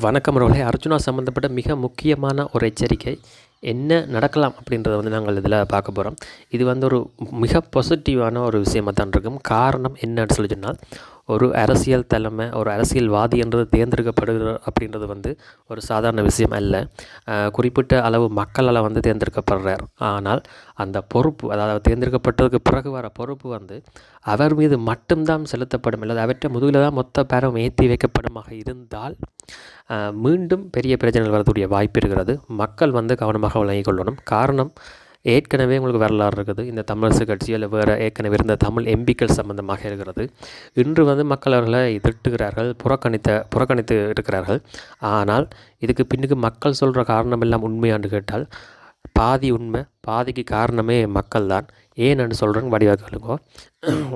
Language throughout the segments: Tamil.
வணக்கம் ரோலே அர்ஜுனா சம்மந்தப்பட்ட மிக முக்கியமான ஒரு எச்சரிக்கை என்ன நடக்கலாம் அப்படின்றத வந்து நாங்கள் இதில் பார்க்க போகிறோம் இது வந்து ஒரு மிக பாசிட்டிவான ஒரு விஷயமாக தான் இருக்கும். காரணம் என்னன்னு சொல்லி சொன்னால் ஒரு அரசியல் தலைமை ஒரு அரசியல்வாதி என்றது தேர்ந்தெடுக்கப்படுகிற அப்படின்றது வந்து ஒரு சாதாரண விஷயம் அல்ல. குறிப்பிட்ட அளவு மக்களால் வந்து தேர்ந்தெடுக்கப்படுறார். ஆனால் அந்த பொறுப்பு அதாவது தேர்ந்தெடுக்கப்பட்டதுக்கு பிறகு வர பொறுப்பு வந்து அவர் மீது மட்டும்தான் செலுத்தப்படும். அல்லது அவற்றை முதுகில் தான் மொத்த பேரம் ஏற்றி வைக்கப்படுமாக இருந்தால் மீண்டும் பெரிய பிரச்சனைகள் வரக்கூடிய வாய்ப்பு இருக்கிறது. மக்கள் வந்து கவனமாக வழங்கிக் கொள்ளணும். காரணம் ஏற்கனவே உங்களுக்கு வரலாறு இருக்குது. இந்த தமிழரசு கட்சி அல்ல வேறு ஏற்கனவே இருந்த தமிழ் எம்பிக்கள் சம்பந்தமாக இருக்கிறது. இன்று வந்து மக்கள் அவர்களை எதிர்த்துகிறார்கள் புறக்கணித்த புறக்கணித்து இருக்கிறார்கள். ஆனால் இதுக்கு பின்னுக்கு மக்கள் சொல்கிற காரணம் எல்லாம் உண்மையாண்டு கேட்டால் பாதி உண்மை பாதிக்கு காரணமே மக்கள் தான். ஏன்னு சொல்கிறேங்க வடிவாக கேளுங்க.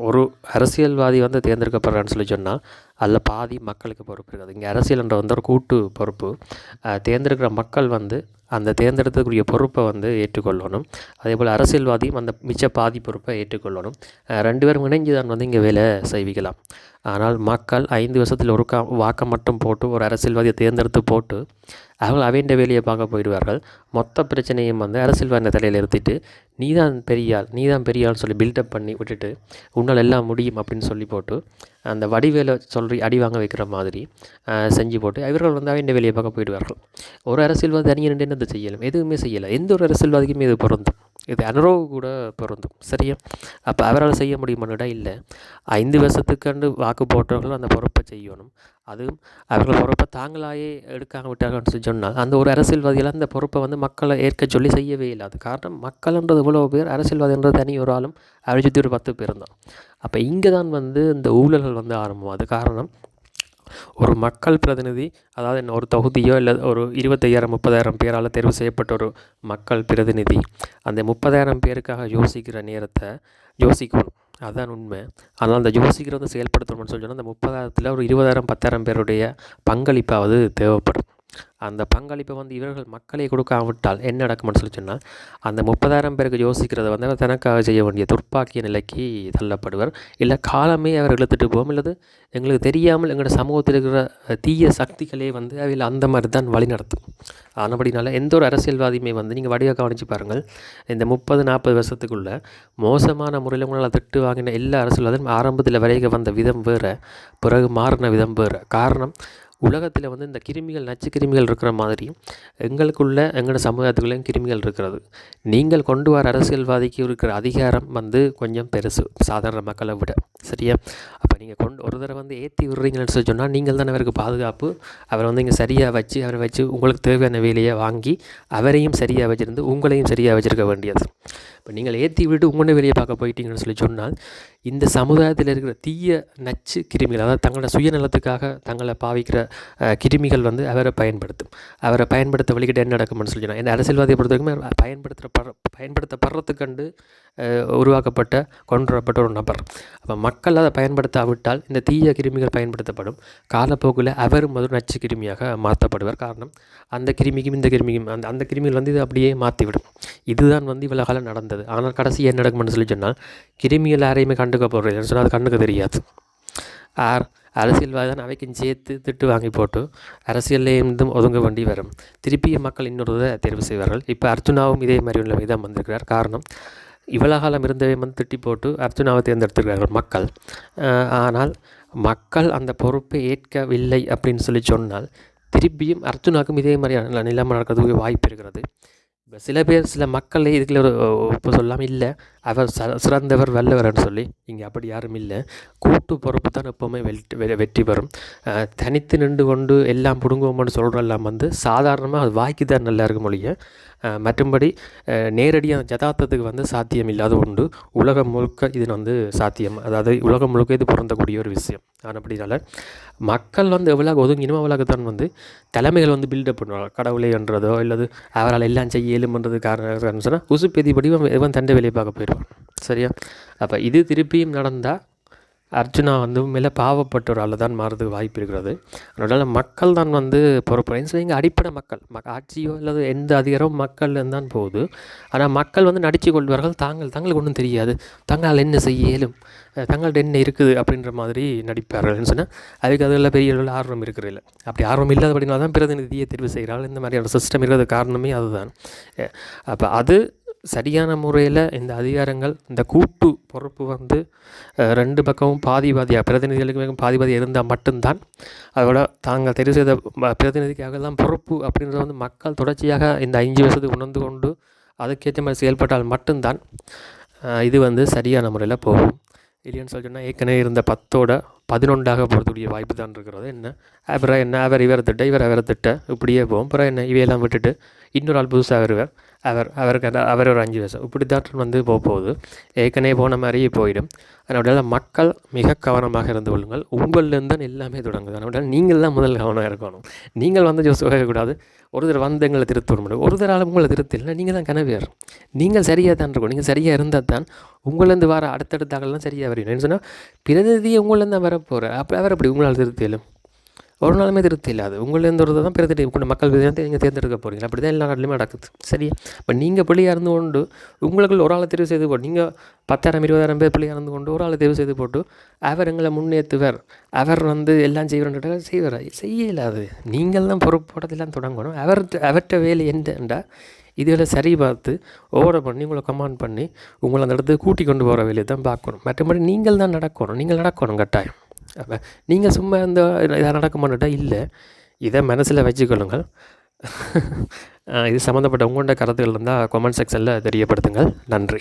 ஒரு அரசியல்வாதி வந்து தேர்ந்தெடுக்கப்படுறான்னு சொல்லி சொன்னால் அதில் பாதி மக்களுக்கு பொறுப்பு இருக்குது. இங்கே அரசியல்ன்ற வந்து ஒரு கூட்டு பொறுப்பு. தேர்ந்தெடுக்கிற மக்கள் வந்து அந்த தேர்ந்தெடுத்தக்கூடிய பொறுப்பை வந்து ஏற்றுக்கொள்ளணும். அதே போல் அரசியல்வாதியும் அந்த மிச்ச பாதி பொறுப்பை ஏற்றுக்கொள்ளணும். ரெண்டு பேரும் இணைஞ்சு தான் வந்து இங்கே வேலை செய்விக்கலாம். ஆனால் மக்கள் ஐந்து வருஷத்தில் ஒரு கா வாக்கை மட்டும் போட்டு ஒரு அரசியல்வாதியை தேர்ந்தெடுத்து போட்டு அவங்க அவைண்ட வேலையை பார்க்க போயிடுவார்கள். மொத்த பிரச்சனையும் வந்து அரசியல்வாதி தலையில் இருத்திட்டு நீ தான் பெரியாள் நீ தான் பெரியாள்னு சொல்லி பில்டப் பண்ணி விட்டுட்டு உன்னால் எல்லாம் முடியும் அப்படின்னு சொல்லி போட்டு அந்த வடிவேலை சொல்லி அடி வாங்க வைக்கிற மாதிரி செஞ்சு போட்டு இவர்கள் வந்து அவைண்ட வெளியே பார்க்க போயிடுவார்கள். ஒரு அரசியல்வாதி தனியாக நின்று என்னது செய்யலாம்? எதுவுமே செய்யலை. எந்த ஒரு அரசியல்வாதிக்குமே இது பொருந்தும். இது அனுரவு கூட பொருந்தும். சரியா? அப்போ அவரால் செய்ய முடியுமானுடா? இல்லை. ஐந்து வருஷத்துக்கண்டு வாக்கு போட்டவர்கள் அந்த பொறுப்பை செய்யணும். அதுவும் அவர்கள் பொறுப்பை தாங்களாயே எடுக்காம விட்டார்கள்னு சொல்லி சொன்னால் அந்த ஒரு அரசியல்வாதியால் அந்த பொறுப்பை வந்து மக்களை ஏற்க சொல்லி செய்யவே இல்லை. அது காரணம் மக்கள்ன்றது இவ்வளோ பேர் அரசியல்வாதின்றது தனி ஒரு ஆளும். அவரை சுற்றி ஒரு பத்து பேர் தான். அப்போ இங்கே தான் வந்து இந்த ஊழல்கள் வந்து ஆரம்பம். அது காரணம் ஒரு மக்கள் பிரதிநிதி அதாவது என்ன ஒரு தொகுதியோ இல்லை ஒரு இருபத்தையாயிரம் முப்பதாயிரம் பேரால் தேர்வு செய்யப்பட்ட ஒரு மக்கள் பிரதிநிதி. அந்த முப்பதாயிரம் பேருக்காக யோசிக்கிற நேரத்தை யோசிக்கணும். அதுதான் உண்மை. ஆனால் அந்த யோசிக்கிறத செயல்படுத்தணும்னு சொல்லி சொன்னால் அந்த முப்பதாயிரத்தில் ஒரு இருபதாயிரம் பத்தாயிரம் பேருடைய பங்களிப்பாவது தேவைப்படும். அந்த பங்களிப்பை வந்து இவர்கள் மக்களே கொடுக்காவிட்டால் என்ன நடக்கும்னு சொல்லி சொன்னால் அந்த முப்பதாயிரம் பேருக்கு யோசிக்கிறத வந்து அவர் தனக்காக செய்ய வேண்டிய துர்ப்பாக்கிய நிலைக்கு தள்ளப்படுவர். இல்லை காலமே அவர் இழுத்துட்டு போகும். இல்லது எங்களுக்கு தெரியாமல் எங்களோட சமூகத்தில் இருக்கிற தீய சக்திகளே வந்து அவையில் அந்த மாதிரி தான் வழி நடத்தும். ஆனபடினால எந்த ஒரு அரசியல்வாதியுமே வந்து நீங்கள் வடிவாக கவனித்து பாருங்கள் இந்த முப்பது நாற்பது வருஷத்துக்குள்ள மோசமான முறையில் உங்களால் திட்டு வாங்கின எல்லா அரசியல்வாதியும் ஆரம்பத்தில் வரைக வந்த விதம் வேறு பிறகு மாறின விதம் வேறு. காரணம் உலகத்தில் வந்து இந்த கிருமிகள் நச்சு கிருமிகள் இருக்கிற மாதிரி எங்களுக்குள்ள எங்களோட சமுதாயத்துக்குள்ளேயும் கிருமிகள் இருக்கிறது. நீங்கள் கொண்டு வர அரசியல்வாதிக்கு இருக்கிற அதிகாரம் வந்து கொஞ்சம் பெருசு சாதாரண மக்களை விட. சரியா? அப்போ இப்போ நீங்கள் கொண்டு ஒரு தடவை வந்து ஏற்றி விடுறீங்கன்னு சொல்லி சொன்னால் நீங்கள் தான் அவருக்கு பாதுகாப்பு. அவரை வந்து இங்கே சரியாக வச்சு அவரை வச்சு உங்களுக்கு தேவையான வேலையை வாங்கி அவரையும் சரியாக வச்சுருந்து உங்களையும் சரியாக வச்சுருக்க வேண்டியது. இப்போ நீங்கள் ஏற்றி விட்டு உங்களோட வேலையை பார்க்க போயிட்டீங்கன்னு சொல்லி சொன்னால் இந்த சமுதாயத்தில் இருக்கிற தீய நச்சு கிருமிகள் அதாவது தங்களோட சுயநலத்துக்காக தங்களை பாவிக்கிற கிருமிகள் வந்து அவரை பயன்படுத்தும். அவரை பயன்படுத்த வழிகிட்ட என்ன நடக்கும்னு சொல்லி சொன்னால் இந்த அரசியல்வாதியை பொறுத்த வரைக்கும் பயன்படுத்துகிற பயன்படுத்தப்படுறதுக்கண்டு அஹ், உருவாக்கப்பட்ட கொண்டு வரப்பட்ட ஒரு நபர். அப்போ மக்கள் அதை பயன்படுத்தாவிட்டால் இந்த தீய கிருமிகள் பயன்படுத்தப்படும். காலப்போக்கில் அவரும் ஒரு நச்சு கிருமியாக மாற்றப்படுவார். காரணம் அந்த கிருமிக்கும் இந்த கிருமிக்கும் அந்த அந்த கிருமிகள் வந்து இதை அப்படியே மாற்றிவிடும் இதுதான் வந்து இவ்வளோ காலம் நடந்தது. ஆனால் கடைசி என்ன நடக்கும்னு சொல்லி சொன்னால் கிருமிகள் யாரையுமே கண்டுக்க போகிறது சொன்னால் அது கண்ணுக்கு தெரியாது. ஆர் அரசியல்வாதி தான் அவைக்கும் சேர்த்து திட்டு வாங்கி போட்டு அரசியல்லேருந்தும் ஒதுங்க வேண்டி வரும். திருப்பிய மக்கள் இன்னொருதை தேர்வு செய்வார்கள். இப்போ அர்ஜுனாவும் இதே மாதிரி உள்ள தான் வந்திருக்கிறார். காரணம் இவ்வளோ காலம் இருந்தவை வந்து திட்டி போட்டு அர்ஜுனாவை தேர்ந்தெடுத்திருக்கிறார்கள் மக்கள். ஆனால் மக்கள் அந்த பொறுப்பை ஏற்கவில்லை அப்படின்னு சொல்லி சொன்னால் திருப்பியும் அர்ஜுனாவுக்கும் இதே மாதிரியான நிலைமை நடக்கிறதுக்கு வாய்ப்பு இருக்கிறது. இப்போ சில பேர் சில மக்களே இதுக்குள்ள ஒரு இப்போ சொல்லாமல் இல்லை. அவர் ச சிறந்தவர் வல்லவர்னு சொல்லி இங்கே அப்படி யாரும் இல்லை. கூட்டு பொறுப்பு தான் எப்போவுமே வெற்றி வெ- வெற்றி பெறும். தனித்து நின்று கொண்டு எல்லாம் பிடுங்குவோம்னு சொல்கிறெல்லாம் வந்து சாதாரணமாக அது வாய்க்கு தான் நல்லா இருக்கும் மொழிய மற்றும்படி நேரடியாக ஜதார்த்தத்துக்கு வந்து சாத்தியம் இல்லாத உண்டு. உலகம் முழுக்க இது வந்து சாத்தியம். அதாவது உலகம் முழுக்க இது பொருந்தக்கூடிய ஒரு விஷயம். ஆனால் அப்படினால மக்கள் வந்து எவ்வளோ ஒதுங்கினோ அவ்வளோக்கு தான் வந்து தலைமைகள் வந்து பில்டப் பண்ணுவாங்க. கடவுளை என்றதோ இல்லது அவரால் எல்லாம் செய்ய இயலும்ன்றது காரணம் சொன்னால் உசுப்பெதிப்படி இவன் இவன் தண்டை வேலையை பார்க்க சரியா? அப்போ இது திருப்பியும் நடந்தால் அர்ஜுனா வந்து மேலே பாவப்பட்ட ஒரு ஆள் தான் மாறதுக்கு வாய்ப்பு இருக்கிறது. அதனால் மக்கள் தான் வந்து பொறுப்பு. என்ன சொல்றீங்க அடிப்படை மக்கள். மக் ஆட்சியோ அல்லது எந்த அதிகாரமும் மக்கள் தான் போகுது ஆனால் மக்கள் வந்து நடித்து கொள்வார்கள். தாங்கள் தங்களுக்கு ஒன்றும் தெரியாது. தங்களால் என்ன செய்ய இயலும்? என்ன இருக்குது அப்படின்ற மாதிரி நடிப்பார்கள்னு சொன்னால் அதுக்கு அதில் பெரிய அளவில் ஆர்வம் இருக்கிறதில்ல. அப்படி ஆர்வம் இல்லாதபடினால தான் பிரதிநிதியை தெரிவு செய்கிறார்கள். இந்த மாதிரியான சிஸ்டம் இருக்கிறது காரணமே அதுதான். அப்போ அது சரியான முறையில் இந்த அதிகாரங்கள் இந்த கூட்டு பொறுப்பு வந்து ரெண்டு பக்கமும் பாதி பாதியாக பிரதிநிதிகளுக்கு பாதி பாதி இருந்தால் மட்டும்தான். அதோட தாங்கள் தெரிவு செய்த ம- பிரதிநிதிக்காக தான் பொறுப்பு அப்படின்றத வந்து மக்கள் தொடர்ச்சியாக இந்த அஞ்சு வருஷத்துக்கு உணர்ந்து கொண்டு அதுக்கேற்ற மாதிரி செயல்பட்டால் மட்டும்தான் இது வந்து சரியான முறையில் போகும். இல்லைன்னு சொல்லி சொன்னால் ஏற்கனவே இருந்த பத்தோட பதினொன்றாக போகிறதுடைய வாய்ப்பு தான் இருக்கிறது. என்ன? அப்புறம் என்ன? அவர் இவர் திட்ட இவர் அவர் திட்ட. இப்படியே போகும். அப்புறம் என்ன? இவையெல்லாம் விட்டுட்டு இன்னொரு ஆள் புதுசாக வருவார். அவர் அவருக்கு அந்த- அவர் ஒரு அஞ்சு வயசு. இப்படி தான் வந்து போக போகுது. ஏற்கனவே போன மாதிரியே போயிடும். அதனால மக்கள் மிக கவனமாக இருந்து கொள்ளுங்கள். உங்கள்லேருந்து தான் எல்லாமே தொடங்குது. அதனால நீங்கள் தான் முதல் கவனம் இருக்கணும். நீங்கள் வந்து ஜோஸ் கூடாது. ஒரு தடவை வந்து எங்களை திருத்த முடியும் ஒரு தடவை உங்களை திருத்தலைன்னா நீங்கள் தான் கனவியர் நீங்கள் சரியாக தான் இருக்கணும். நீங்கள் சரியாக இருந்தால் தான் உங்களேருந்து வர அடுத்தடுத்த சரியாக வரையணும் என்ன சொன்னால் பிரதிநிதி உங்களேருந்து வர போகிற அப்போ அவர் அப்படி உங்களால் திருத்தியலும் ஒரு நாளுமே திருப்தி இல்லாது உங்களேருந்து ஒரு தான் பிரதிநிதி கொண்டு மக்கள் பிரதிநிதி நீங்கள் தேர்ந்தெடுக்க போகிறீங்க அப்படி தான் எல்லா நாட்டிலுமே நடக்குது. சரியா? இப்போ நீங்கள் பிள்ளையாக இருந்து கொண்டு உங்களுக்குள்ள ஒரு ஆளை தெரிவு செய்து போட்டு நீங்கள் பத்தாயிரம் இருபதாயிரம் பேர் பிள்ளையாக இருந்து கொண்டு ஒரு ஆளை தெரிவு செய்து போட்டு அவர் எங்களை முன்னேற்றுவர். அவர் வந்து எல்லாம் செய்வார்ன்ற செய்வார். செய்ய இல்லாது நீங்கள் தான் பொறுப்போடதெல்லாம் தொடங்கணும். அவர் அவர்கிட்ட வேலை என்னண்டா இதில் சரி பார்த்து ஓட பண்ணி உங்களை கமாண்ட் பண்ணி உங்களை அந்த இடத்துக்கு கூட்டி கொண்டு போகிற வேலையை தான் பார்க்கணும். மற்றபடி நீங்கள் தான் நடக்கணும். நீங்கள் நடக்கணும் கட்டாயம். அப்போ நீங்கள் சும்மா இந்த இதாக நடக்க மாட்டேட்டா இல்லை. இதை மனசில் வச்சுக்கொள்ளுங்கள். இது சம்மந்தப்பட்ட உங்களோட கருத்துக்கள் இருந்தால் கமெண்ட் செக்ஷனில் தெரியப்படுத்துங்கள். நன்றி.